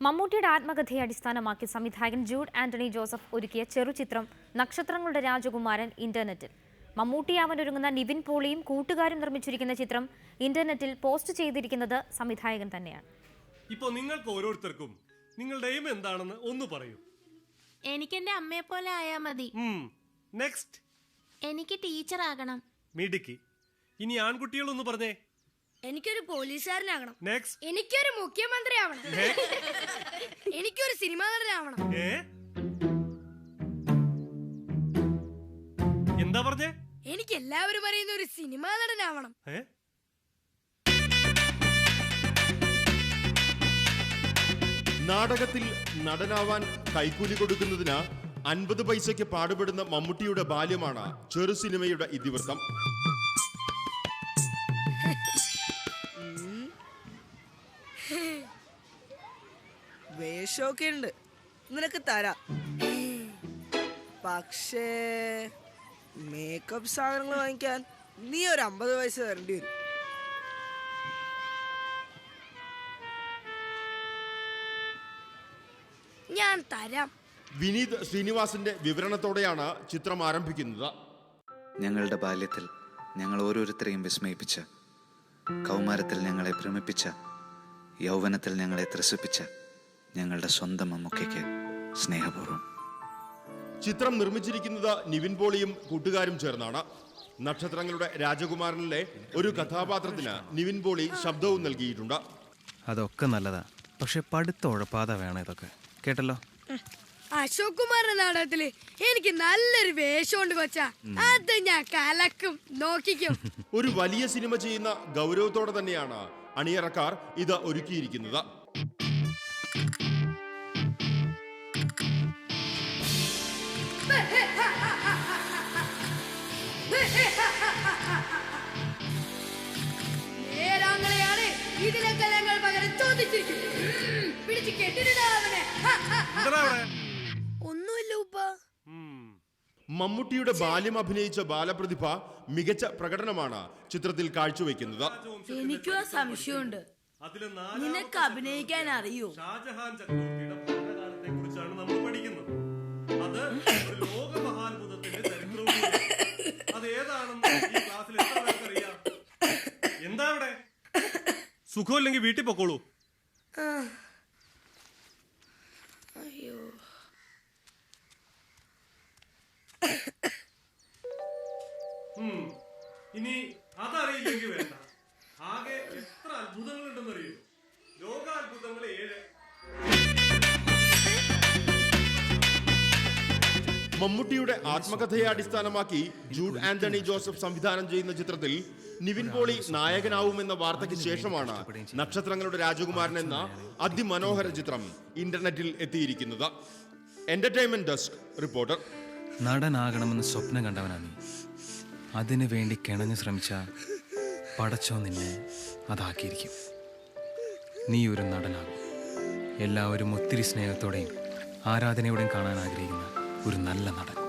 മമ്മൂട്ടിയുടെ ആത്മകഥയെ അടിസ്ഥാനമാക്കി സംവിധായകൻ ജൂഡ് ആന്റണി ജോസഫ് ഒരുക്കിയ ചെറുചിത്രം നക്ഷത്രങ്ങളുടെ രാജകുമാരൻ ഇന്റർനെറ്റിൽ. മമ്മൂട്ടിയാവനൊരുങ്ങുന്ന നിവിൻ പോളിയും കൂട്ടുകാരും നിർമ്മിച്ചിരിക്കുന്ന ചിത്രം ഇന്റർനെറ്റിൽ പോസ്റ്റ് ചെയ്തിരിക്കുന്നത് സംവിധായകൻ തന്നെയാണ്. ഇപ്പൊ നിങ്ങൾക്ക് ഓരോരുത്തർക്കും നിങ്ങളുടെ എയിം എന്താണെന്ന് ഒന്ന് പറയൂ. എനിക്ക് എന്റെ അമ്മയെ പോലെ ആയാ മതി. നെക്സ്റ്റ് എനിക്ക് ടീച്ചർ ആകണം. മിടുക്കി. ഇനി ആൺകുട്ടികളൊന്ന് പറഞ്ഞേ. എനിക്കൊരു പോലീസുകാരനാകണം നെക്സ്റ്റ് എനിക്കൊരു മുഖ്യമന്ത്രി ആവണം എനിക്കൊരു സിനിമാ നടനാവണം. ഏ? എന്താ പറഞ്ഞേ? എനിക്ക് എല്ലാവരും അറിയുന്ന ഒരു സിനിമാ നടനാവണം. ഏ? നാടകത്തിൽ നടനാവാൻ കൈക്കൂലി കൊടുക്കുന്നതിന് അൻപത് പൈസയ്ക്ക് പാടുപെടുന്ന മമ്മൂട്ടിയുടെ ബാല്യമാണ് ചെറു സിനിമയുടെ ഇതിവൃത്തം. വേഷമൊക്കെ ഉണ്ട് നിനക്ക് തരാം. പക്ഷേ മേക്കപ്പ് സാധനങ്ങൾ വാങ്ങിക്കാൻ നീ ഒരു അമ്പത് പൈസ തരേണ്ടി വരും. ഞാൻ തരാം. വിനീത് ശ്രീനിവാസിന്റെ വിവരണത്തോടെയാണ് ചിത്രം ആരംഭിക്കുന്നത്. ഞങ്ങളുടെ ബാല്യത്തിൽ ഞങ്ങൾ ഓരോരുത്തരെയും വിസ്മയിപ്പിച്ച കൗമാരത്തിൽ ഞങ്ങളെ ഭ്രമിപ്പിച്ച യൗവനത്തിൽ ഞങ്ങളെ ത്രസിപ്പിച്ച ഞങ്ങളുടെ സ്വന്തം അമ്മക്കയ്ക്ക് സ്നേഹപൂർവം. ചിത്രം നിർമ്മിച്ചിരിക്കുന്നത് നിവിൻ പോളിയും കൂട്ടുകാരും ചേർന്നാണ്. നക്ഷത്രങ്ങളുടെ രാജകുമാരനിലെ ഒരു കഥാപാത്രത്തിന് നിവിൻ പോളി ശബ്ദവും നൽകിയിട്ടുണ്ട്. അതൊക്കെ നല്ലതാ. പക്ഷെ പടുത്ത ഉഴപ്പാതെ വേണം ഇതൊക്കെ. കേട്ടല്ലോ? അശോക് കുമാറിന്റെ നാടകത്തിൽ എനിക്ക് നല്ലൊരു വേഷമുണ്ട് കൊച്ചാ. അത് ഞാൻ കലക്കും. നോക്കിക്കും. ഒരു വലിയ സിനിമ ചെയ്യുന്ന ഗൗരവത്തോടെ തന്നെയാണ് അണിയറക്കാർ ഇത് ഒരുക്കിയിരിക്കുന്നത്. നേരാങ്ങളെയാണ് ഇതിനൊക്കെ ഞങ്ങൾ പകരം ചോദിച്ചിരിക്കും പിടിച്ച് ഒന്നുമില്ല ഉപ്പ. മമ്മൂട്ടിയുടെ ബാല്യം അഭിനയിച്ച ബാലപ്രതിഭ മികച്ച പ്രകടനമാണ് ചിത്രത്തിൽ കാഴ്ചവെക്കുന്നത്. എനിക്കും ആ സംശയമുണ്ട്. നിനക്ക് അഭിനയിക്കാൻ അറിയോ? ഷാജഹാൻ ചക്രവർത്തിയുടെ ഭരണകാലത്തെ കുറിച്ചാണ് നമ്മൾ പഠിക്കുന്നത്. അത് ഒരു ലോക മഹാത്ഭുതത്തിന്റെ ചരിത്രവും സുഖമില്ലെങ്കിൽ വീട്ടിൽ പൊക്കോളൂ. അയ്യോ. ഇനി അതറിയില്ലെങ്കിൽ വേണ്ട. ആകെ എത്ര അത്ഭുതങ്ങളുണ്ടെന്ന് അറിയൂ ലോകാത്ഭുതങ്ങൾ ഏഴ്. മമ്മൂട്ടിയുടെ ആത്മകഥയെ അടിസ്ഥാനമാക്കി ജൂഡ് ആന്റണി ജോസഫ് സംവിധാനം ചെയ്യുന്ന ചിത്രത്തിൽ നിവിൻ പോളി നായകനാവുമെന്ന വാർത്തയ്ക്ക് ശേഷമാണ് നക്ഷത്രങ്ങളുടെ രാജകുമാരൻ എന്ന അതിമനോഹര ചിത്രം ഇന്റർനെറ്റിൽ എത്തിയിരിക്കുന്നത്. Entertainment desk reporter. നടനാകണമെന്ന് സ്വപ്നം കണ്ടവനാണ് അതിനു വേണ്ടി കിണഞ്ഞു ശ്രമിച്ച പടച്ചോ നിന്നെ അതാക്കിയിരിക്കും. നീ ഒരു നടനാകും. എല്ലാവരും ഒത്തിരി സ്നേഹത്തോടെയും ആരാധനയോടെയും കാണാൻ ആഗ്രഹിക്കുന്ന ഒരു നല്ല നടൻ.